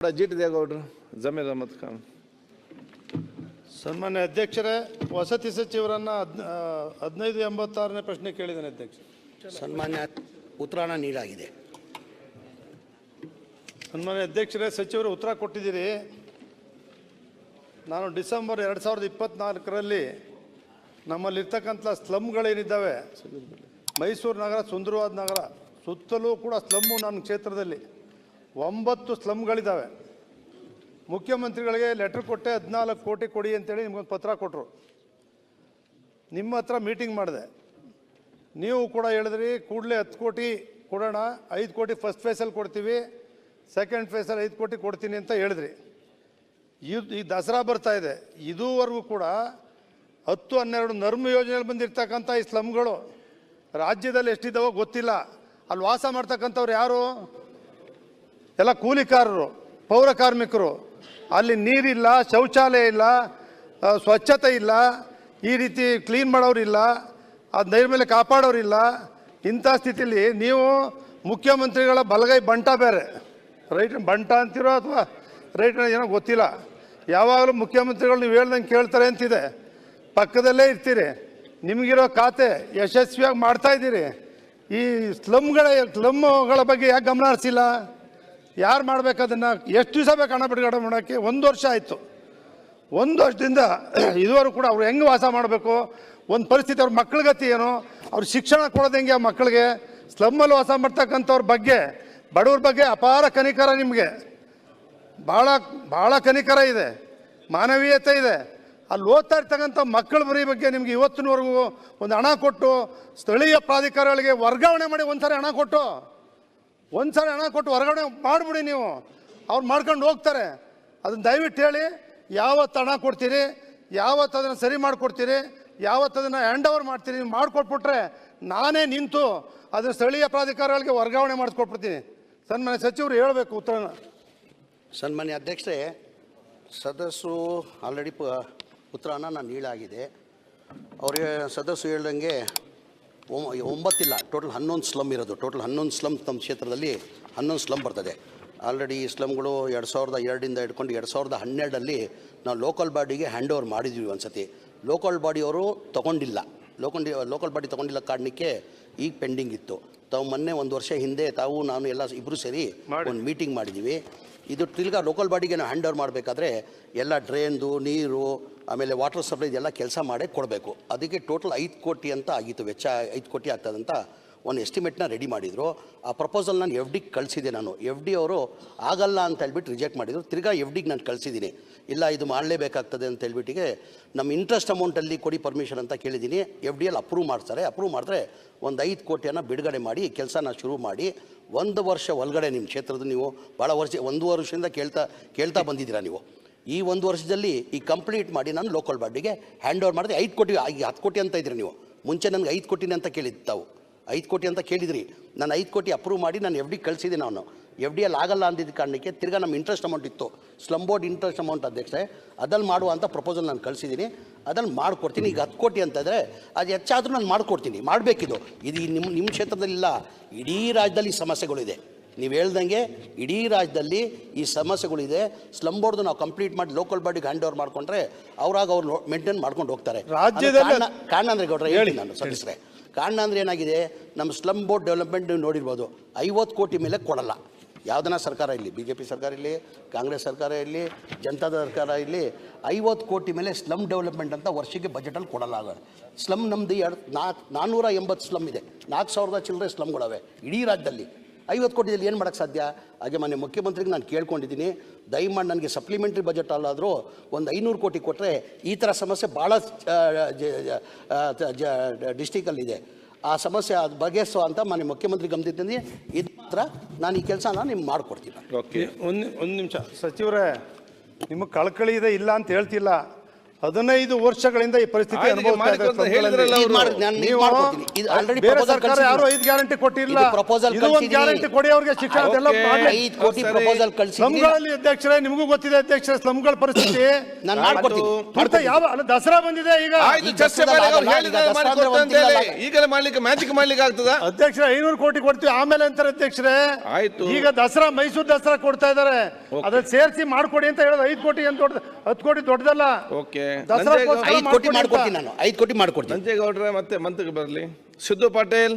G ದೇಗೌಡ್ರು ದೇವೇಗೌಡರು ಜಮೀರ್ ಅಹಮದ್ ಖಾನ್. ಸನ್ಮಾನ್ಯ ಅಧ್ಯಕ್ಷರೇ ವಸತಿ ಸಚಿವರನ್ನ ಹದ್- ಹದಿನೈದು ಎಂಬತ್ತಾರನೇ ಪ್ರಶ್ನೆ ಕೇಳಿದ್ದೇನೆ ಅಧ್ಯಕ್ಷ ಸನ್ಮಾನ್ಯ ಉತ್ತರಾಣ ನೀಡಾಗಿದೆ. ಸನ್ಮಾನ್ಯ ಅಧ್ಯಕ್ಷರೇ ಸಚಿವರು ಉತ್ತರ ಕೊಟ್ಟಿದ್ದೀರಿ. ನಾನು ಡಿಸೆಂಬರ್ ಎರಡು ಸಾವಿರದ ಇಪ್ಪತ್ನಾಲ್ಕರಲ್ಲಿ ನಮ್ಮಲ್ಲಿರ್ತಕ್ಕಂಥ ಸ್ಲಮ್ಗಳೇನಿದ್ದಾವೆ ಮೈಸೂರು ನಗರ ಸುಂದರವಾದ ನಗರ ಸುತ್ತಲೂ ಕೂಡ ಸ್ಲಮ್ಮು ನನ್ನ ಕ್ಷೇತ್ರದಲ್ಲಿ. ಒಂಬತ್ತು ಸ್ಲಮ್ಗಳಿದ್ದಾವೆ ಮುಖ್ಯಮಂತ್ರಿಗಳಿಗೆ ಲೆಟ್ರ್ ಕೊಟ್ಟೆ ಹದಿನಾಲ್ಕು ಕೋಟಿ ಕೊಡಿ ಅಂತೇಳಿ ನಿಮ್ಗೊಂದು ಪತ್ರ ಕೊಟ್ಟರು ನಿಮ್ಮ ಹತ್ರ ಮೀಟಿಂಗ್ ಮಾಡಿದೆ. ನೀವು ಕೂಡ ಹೇಳಿದ್ರಿ, ಕೂಡಲೇ ಹತ್ತು ಕೋಟಿ ಕೊಡೋಣ, ಐದು ಕೋಟಿ ಫಸ್ಟ್ ಫೇಸಲ್ಲಿ ಕೊಡ್ತೀವಿ, ಸೆಕೆಂಡ್ ಫೇಸಲ್ಲಿ ಐದು ಕೋಟಿ ಕೊಡ್ತೀನಿ ಅಂತ ಹೇಳಿದ್ರಿ. ಇದು, ಈ ದಸರಾ ಬರ್ತಾ ಇದೆ. ಇದುವರೆಗೂ ಕೂಡ ಹತ್ತು ಹನ್ನೆರಡು ನರ್ಮ ಯೋಜನೆಯಲ್ಲಿ ಬಂದಿರ್ತಕ್ಕಂಥ ಈ ಸ್ಲಮ್ಗಳು ರಾಜ್ಯದಲ್ಲಿ ಎಷ್ಟಿದ್ದಾವೋ ಗೊತ್ತಿಲ್ಲ. ಅಲ್ಲಿ ವಾಸ ಮಾಡ್ತಕ್ಕಂಥವ್ರು ಯಾರು? ಎಲ್ಲ ಕೂಲಿಕಾರರು, ಪೌರ ಕಾರ್ಮಿಕರು, ಅಲ್ಲಿ ನೀರಿಲ್ಲ, ಶೌಚಾಲಯ ಇಲ್ಲ ಸ್ವಚ್ಛತೆ ಇಲ್ಲ, ಈ ರೀತಿ ಕ್ಲೀನ್ ಮಾಡೋರಿಲ್ಲ ಅದು ನೈರ್ಮಲ್ಯ ಕಾಪಾಡೋರಿಲ್ಲ ಇಂಥ ಸ್ಥಿತಿಲಿ ನೀವು ಮುಖ್ಯಮಂತ್ರಿಗಳ ಬಲಗೈ ಬಂಟ ಬೇರೆ. ರೈಟ್, ಬಂಟ ಅಂತಿರೋ ಅಥವಾ ರೈಟ್ ಏನೋ ಗೊತ್ತಿಲ್ಲ. ಯಾವಾಗಲೂ ಮುಖ್ಯಮಂತ್ರಿಗಳು ನೀವು ಹೇಳ್ದಂಗೆ ಕೇಳ್ತಾರೆ ಅಂತಿದೆ. ಪಕ್ಕದಲ್ಲೇ ಇರ್ತೀರಿ. ನಿಮಗಿರೋ ಖಾತೆ ಯಶಸ್ವಿಯಾಗಿ ಮಾಡ್ತಾ ಇದ್ದೀರಿ. ಈ ಸ್ಲಮ್ಗಳ ಸ್ಲಮ್ಗಳ ಬಗ್ಗೆ ಯಾಕೆ ಗಮನ ಹರಿಸಿಲ್ಲ? ಯಾರು ಮಾಡ್ಬೇಕು ಅದನ್ನು ಎಷ್ಟು ದಿವಸ ಬೇಕು ಹಣ ಬಿಡುಗಡೆ ಮಾಡೋಕ್ಕೆ ಒಂದು ವರ್ಷ ಆಯಿತು. ಒಂದು ವರ್ಷದಿಂದ ಇದುವರೆಗೂ ಕೂಡ ಅವ್ರು ಹೆಂಗೆ ವಾಸ ಮಾಡಬೇಕು? ಒಂದು ಪರಿಸ್ಥಿತಿ, ಅವ್ರ ಮಕ್ಕಳ ಗತಿ ಏನು? ಅವ್ರ ಶಿಕ್ಷಣ ಕೊಡೋದು ಹೆಂಗೆ ಆ ಮಕ್ಕಳಿಗೆ ಸ್ಲಮ್ಮಲ್ಲಿ ವಾಸ ಮಾಡ್ತಕ್ಕಂಥವ್ರ ಬಗ್ಗೆ, ಬಡವ್ರ ಬಗ್ಗೆ ಅಪಾರ ಕನಿಕರ ನಿಮಗೆ. ಭಾಳ ಭಾಳ ಕನಿಕರ ಇದೆ. ಮಾನವೀಯತೆ ಇದೆ. ಅಲ್ಲಿ ಓದ್ತಾ ಇರ್ತಕ್ಕಂಥ ಮಕ್ಕಳ ಬರೀ ಬಗ್ಗೆ ನಿಮಗೆ ಇವತ್ತಿನವರೆಗೂ ಒಂದು ಹಣ ಕೊಟ್ಟು ಸ್ಥಳೀಯ ಪ್ರಾಧಿಕಾರಗಳಿಗೆ ವರ್ಗಾವಣೆ ಮಾಡಿ ಒಂದ್ಸರಿ ಹಣ ಕೊಟ್ಟು ಒಂದ್ಸರಿ ಹಣ ಕೊಟ್ಟು ಹೊರಗಡೆ ಮಾಡಿಬಿಡಿ ನೀವು. ಅವ್ರು ಮಾಡ್ಕೊಂಡು ಹೋಗ್ತಾರೆ. ಅದನ್ನ ದಯವಿಟ್ಟು ಹೇಳಿ, ಯಾವತ್ತು ಹಣ ಕೊಡ್ತೀರಿ, ಯಾವತ್ತು ಅದನ್ನು ಸರಿ ಮಾಡಿಕೊಡ್ತೀರಿ, ಯಾವತ್ತು ಅದನ್ನು ಹ್ಯಾಂಡ್ ಓವರ್ ಮಾಡ್ತೀರಿ, ನೀವು ಮಾಡಿಕೊಟ್ಬಿಟ್ರೆ ನಾನೇ ನಿಂತು ಅದನ್ನ ಸ್ಥಳೀಯ ಪ್ರಾಧಿಕಾರಗಳಿಗೆ ವರ್ಗಾವಣೆ ಮಾಡಿಸ್ಕೊಟ್ಬಿಡ್ತೀನಿ ಸನ್ಮಾನ್ಯ ಸಚಿವರು ಹೇಳಬೇಕು ಉತ್ತರನ. ಸನ್ಮಾನ್ಯ ಅಧ್ಯಕ್ಷರೇ ಸದಸ್ಯರು ಆಲ್ರೆಡಿ ಪ, ಉತ್ತರಾನ ನಾನು ನೀಳಾಗಿದೆ ಅವ್ರಿಗೆ ಸದಸ್ಯರು ಹೇಳ್ದಂಗೆ ಒಂಬತ್ತಿಲ್ಲ ಟೋಟಲ್ ಹನ್ನೊಂದು ಸ್ಲಮ್ ಇರೋದು ಟೋಟಲ್ ಹನ್ನೊಂದು ಸ್ಲಮ್ ನಮ್ಮ ಕ್ಷೇತ್ರದಲ್ಲಿ ಹನ್ನೊಂದು ಸ್ಲಮ್ ಬರ್ತದೆ. ಆಲ್ರೆಡಿ ಈ ಸ್ಲಮ್ಗಳು ಎರಡು ಸಾವಿರದ ಎರಡರಿಂದ ಹಿಡ್ಕೊಂಡು ಎರಡು ಸಾವಿರದ ಹನ್ನೆರಡಲ್ಲಿ ನಾವು ಲೋಕಲ್ ಬಾಡಿಗೆ ಹ್ಯಾಂಡ್ ಓವರ್ ಮಾಡಿದ್ವಿ ಒಂದು ಸತಿ ಲೋಕಲ್ ಬಾಡಿಯವರು ತೊಗೊಂಡಿಲ್ಲ. ಲೋಕಲ್ ಲೋಕಲ್ ಬಾಡಿ ತೊಗೊಂಡಿಲ್ಲ ಕಾರಣಕ್ಕೆ ಈಗ ಪೆಂಡಿಂಗ್ ಇತ್ತು. ತಾವು ಮೊನ್ನೆ ಒಂದು ವರ್ಷ ಹಿಂದೆ ತಾವು ನಾನು ಎಲ್ಲ ಇಬ್ಬರು ಸೇರಿ ಒಂದು ಮೀಟಿಂಗ್ ಮಾಡಿದ್ದೀವಿ ಇದು ತಿರ್ಗಾ ಲೋಕಲ್ ಬಾಡಿಗೆ ನಾವು ಹ್ಯಾಂಡ್ ಓವರ್ ಮಾಡಬೇಕಾದ್ರೆ ಎಲ್ಲ ಡ್ರೈನ್ದು ನೀರು, ಆಮೇಲೆ ವಾಟರ್ ಸಪ್ಲೈ ಇದೆಲ್ಲ ಕೆಲಸ ಮಾಡೇ ಕೊಡಬೇಕು. ಅದಕ್ಕೆ ಟೋಟಲ್ ಐದು ಕೋಟಿ ಅಂತ ಆಗಿತ್ತು, ವೆಚ್ಚ ಐದು ಕೋಟಿ ಆಗ್ತದಂತ ಒಂದು ಎಸ್ಟಿಮೇಟ್ನ ರೆಡಿ ಮಾಡಿದರು. ಆ ಪ್ರಪೋಸಲ್ ನಾನು ಎಫ್ ಡಿಗೆ ಕಳಿಸಿದೆ ನಾನು. ಎಫ್ ಡಿ ಅವರು ಆಗಲ್ಲ ಅಂತ ಹೇಳ್ಬಿಟ್ಟು ರಿಜೆಕ್ಟ್ ಮಾಡಿದರು. ತಿರ್ಗಾ ಎಫ್ ಡಿಗೆ ನಾನು ಕಳಿಸಿದ್ದೀನಿ. ಇಲ್ಲ, ಇದು ಮಾಡಲೇಬೇಕಾಗ್ತದೆ ಅಂತ ಹೇಳ್ಬಿಟ್ಟಿಗೆ ನಮ್ಮ ಇಂಟ್ರೆಸ್ಟ್ ಅಮೌಂಟಲ್ಲಿ ಕೊಡಿ ಪರ್ಮಿಷನ್ ಅಂತ ಕೇಳಿದ್ದೀನಿ. ಎಫ್ ಡಿ ಅಲ್ಲಿ ಅಪ್ರೂವ್ ಮಾಡ್ತಾರೆ. ಅಪ್ರೂವ್ ಮಾಡಿದ್ರೆ ಒಂದು ಐದು ಕೋಟಿಯನ್ನು ಬಿಡುಗಡೆ ಮಾಡಿ, ಕೆಲಸನ ಶುರು ಮಾಡಿ ಒಂದು ವರ್ಷ ಒಳಗಡೆ ನಿಮ್ಮ ಕ್ಷೇತ್ರದ ನೀವು ಭಾಳ ವರ್ಷ, ಒಂದು ವರ್ಷದಿಂದ ಕೇಳ್ತಾ ಕೇಳ್ತಾ ಬಂದಿದ್ದೀರಾ ನೀವು? ಈ ಒಂದು ವರ್ಷದಲ್ಲಿ ಈ ಕಂಪ್ಲೀಟ್ ಮಾಡಿ ನಾನು ಲೋಕಲ್ ಬಾಡಿಗೆ ಹ್ಯಾಂಡ್ ಓವರ್ ಮಾಡಿದೆ ಐದು ಕೋಟಿ, ಈಗ ಹತ್ತು ಕೋಟಿ ಅಂತ ಇದ್ರಿ ನೀವು. ಮುಂಚೆ ನನಗೆ ಐದು ಕೋಟಿನೇ ಅಂತ ಕೇಳಿದ್ದು ತಾವು. ಐದು ಕೋಟಿ ಅಂತ ಕೇಳಿದ್ರಿ. ನಾನು ಐದು ಕೋಟಿ ಅಪ್ರೂವ್ ಮಾಡಿ ನಾನು ಎಫ್ ಡಿ ಕಳಿಸಿದೆ ನಾನು. ಎಫ್ ಡಿ ಎಲ್ ಆಗಲ್ಲ ಅಂದಿದ್ದ ಕಾರಣಕ್ಕೆ ತಿರ್ಗಾ ನಮ್ಮ ಇಂಟ್ರೆಸ್ಟ್ ಅಮೌಂಟ್ ಇತ್ತು. ಸ್ಲಮ್ ಬೋರ್ಡ್ ಇಂಟ್ರೆಸ್ಟ್ ಅಮೌಂಟ್ ಅಧ್ಯಕ್ಷೆ ಅದಲ್ಲಿ ಮಾಡುವಂಥ ಪ್ರಪೋಸಲ್ ನಾನು ಕಳಿಸಿದ್ದೀನಿ ಅದನ್ನು ಮಾಡಿಕೊಡ್ತೀನಿ. ಈಗ ಹತ್ತು ಕೋಟಿ ಅಂತಂದರೆ ಅದು ಹೆಚ್ಚಾದರೂ ನಾನು ಮಾಡಿಕೊಡ್ತೀನಿ. ಮಾಡಬೇಕಿದು. ಇದು ನಿಮ್ಮ ನಿಮ್ಮ ಕ್ಷೇತ್ರದಲ್ಲಿಲ್ಲ. ಇಡೀ ರಾಜ್ಯದಲ್ಲಿ ಸಮಸ್ಯೆಗಳಿದೆ. ನೀವು ಹೇಳ್ದಂಗೆ ಇಡೀ ರಾಜ್ಯದಲ್ಲಿ ಈ ಸಮಸ್ಯೆಗಳಿದೆ. ಸ್ಲಮ್ ಬೋರ್ಡ್ ನಾವು ಕಂಪ್ಲೀಟ್ ಮಾಡಿ ಲೋಕಲ್ ಬಾಡಿಗೆ ಹ್ಯಾಂಡ್ ಓವರ್ ಮಾಡ್ಕೊಂಡ್ರೆ ಅವ್ರಾಗ ಅವ್ರು ಮೇಂಟೈನ್ ಮಾಡ್ಕೊಂಡು ಹೋಗ್ತಾರೆ. ರಾಜ್ಯದಲ್ಲಿ- ಕಾರಣ- ಕಾರಣ ಅಂದ್ರೆ ಗೌಡ್ರೆ ಹೇಳಿ ನಾನು ಸಲ್ಲಿಸ್ರೆ ಕಾರಣ ಅಂದರೆ ಏನಾಗಿದೆ? ನಮ್ಮ ಸ್ಲಮ್ ಬೋರ್ಡ್ ಡೆವಲಪ್ಮೆಂಟ್ ನೀವು ನೋಡಿರ್ಬೋದು. ಐವತ್ತು ಕೋಟಿ ಮೇಲೆ ಕೊಡಲ್ಲ. ಯಾವುದನ್ನ ಸರ್ಕಾರ ಇರಲಿ ಬಿ ಜೆ ಪಿ ಸರ್ಕಾರ ಇರಲಿ ಕಾಂಗ್ರೆಸ್ ಸರ್ಕಾರ ಇರಲಿ ಜನತಾದ ಸರ್ಕಾರ ಇರಲಿ ಐವತ್ತು ಕೋಟಿ ಮೇಲೆ ಸ್ಲಮ್ ಡೆವಲಪ್ಮೆಂಟ್ ಅಂತ ವರ್ಷಕ್ಕೆ ಬಜೆಟಲ್ಲಿ ಕೊಡಲಾಗ ಸ್ಲಮ್ ನಮ್ಮದು ಎರಡು ನಾಲ್ಕು ನಾನ್ನೂರ ಎಂಬತ್ತು ಸ್ಲಮ್ ಇದೆ. ನಾಲ್ಕು ಸಾವಿರದ ಚಿಲ್ಲರೆ ಸ್ಲಮ್ಗಳವೆ ಇಡೀ ರಾಜ್ಯದಲ್ಲಿ. ಐವತ್ತು ಕೋಟಿದಲ್ಲಿ ಏನು ಮಾಡೋಕ್ಕೆ ಸಾಧ್ಯ? ಹಾಗೆ ಮೊನ್ನೆ ಮುಖ್ಯಮಂತ್ರಿಗೆ ನಾನು ಕೇಳ್ಕೊಂಡಿದ್ದೀನಿ. ದಯಮಾಡಿ ನನಗೆ ಸಪ್ಲಿಮೆಂಟ್ರಿ ಬಜೆಟ್ ಅಲ್ಲಾದರೂ ಒಂದು ಐನೂರು ಕೋಟಿ ಕೊಟ್ಟರೆ ಈ ಥರ ಸಮಸ್ಯೆ ಭಾಳ ಡಿಸ್ಟಿಕಲ್ಲಿದೆ ಆ ಸಮಸ್ಯೆ ಅದು ಬಗೆಹರಿಸೋ ಅಂತ ಮನೆ ಮುಖ್ಯಮಂತ್ರಿ ಗಮನಿದ್ದೀನಿ ಇದು ಮಾತ್ರ ನಾನು ಈ ಕೆಲಸನ ನಿಮ್ಗೆ ಮಾಡಿಕೊಡ್ತೀನಿ. ಓಕೆ. ಒಂದು ಒಂದು ನಿಮಿಷ. ಸಚಿವರೇ, ನಿಮಗೆ ಕಳ್ಕಳಿ ಇದೆ ಇಲ್ಲ ಅಂತ ಹೇಳ್ತಿಲ್ಲ. ಹದಿನೈದು ವರ್ಷಗಳಿಂದ ಈ ಪರಿಸ್ಥಿತಿ ಆಯ್ತು, ಈಗ ಅನುಭವಿಸ್ತಾ ಮಾಡಿದ್ದು ಅಂತ ಸ್ಲಮ್ಗಳಲ್ಲಿ. ಹೇಳಿದ್ರಲ್ಲ ಇದು ಮಾಡಿ- ನಾನು ಇದು ನೀವು ಮಾಡ್ಕೊಡ್ತೀನಿ. ಇದು already ಬೇರೆ proposal ಸರ್ಕಾರ ಕಳ್ಸಿದ್ದೀನಿ. ಯಾರು ಐದು ಗ್ಯಾರಂಟಿ ಕೊಟ್ಟಿಲ್ಲ ಇದು proposal ಇದು ಒಂದು ಕಳ್ಸಿದ್ದೀನಿ. ಗ್ಯಾರಂಟಿ ಕೊಡಿ ಅವ್ರಿಗೆ ಶಿಕ್ಷಣ ಅದೆಲ್ಲ ಓಕೆ. ಮಾಡ್ಲಿ. ಐದು ಕೋಟಿ ಸರಿ. ಪ್ರಪೋಸಲ್ ಕಳಿಸಿದ್ದೀನಿ ಸ್ಲಮ್ಗಳಲ್ಲಿ ಅಧ್ಯಕ್ಷರೇ ನಿಮಗೂ ಗೊತ್ತಿದೆ ಅಧ್ಯಕ್ಷರೇ ಸ್ಲಮ್ಗಳ ಪರಿಸ್ಥಿತಿ ನಾನು ಮಾಡ್ಕೊಡ್ತೀನಿ ಮತ್ತೆ ಯಾವ ಅಲ್ಲ ದಸರಾ ಬಂದಿದೆ ಈಗ ಆಯ್ತು ಈಗ ಚರ್ಚೆ ಅವ್ರು ಮಾಡಿ ಕೊಡ್ತಾ ಅಂತ ಅಂದ್ರೆ. ಈಗಲೇ ಮಾಡ್ಲಿಕ್ಕೆ ಮ್ಯಾಜಿಕ್ ಮಾಡ್ಲಿಕ್ಕೆ ಆಗ್ತದ ಅಧ್ಯಕ್ಷರೇ ಐನೂರು ಕೋಟಿ ಕೊಡ್ತೀವಿ ಆಮೇಲೆ ಅಂತಾರೆ ಅಧ್ಯಕ್ಷರೇ ಆಯ್ತು. ಈಗ ದಸರಾ ಮೈಸೂರು ದಸರಾ ಕೊಡ್ತಾ ಇದಾರೆ ಅದನ್ನ ಸೇರಿಸಿ ಮಾಡ್ಕೊಡಿ ಅಂತ ಹೇಳೋದು ಐದು ಕೋಟಿ ಅಂತ ದೊಡ್ಡ ಹತ್ತು ಕೋಟಿ ದೊಡ್ಡದಲ್ಲ ಓಕೆ ಐದು ಕೋಟಿ. ಮಾಡ್ಕೊಡ್ತೀನಿ ನಾನು ಐದು ಕೋಟಿ ಮಾಡ್ಕೊಡ್ತೀನಿ. ನಂಜೇಗೌಡ್ರೆ ಮತ್ತೆ ಮಂತ್ರಿಗೆ ಬರಲಿ. ಸಿದ್ದು ಪಾಟೀಲ್.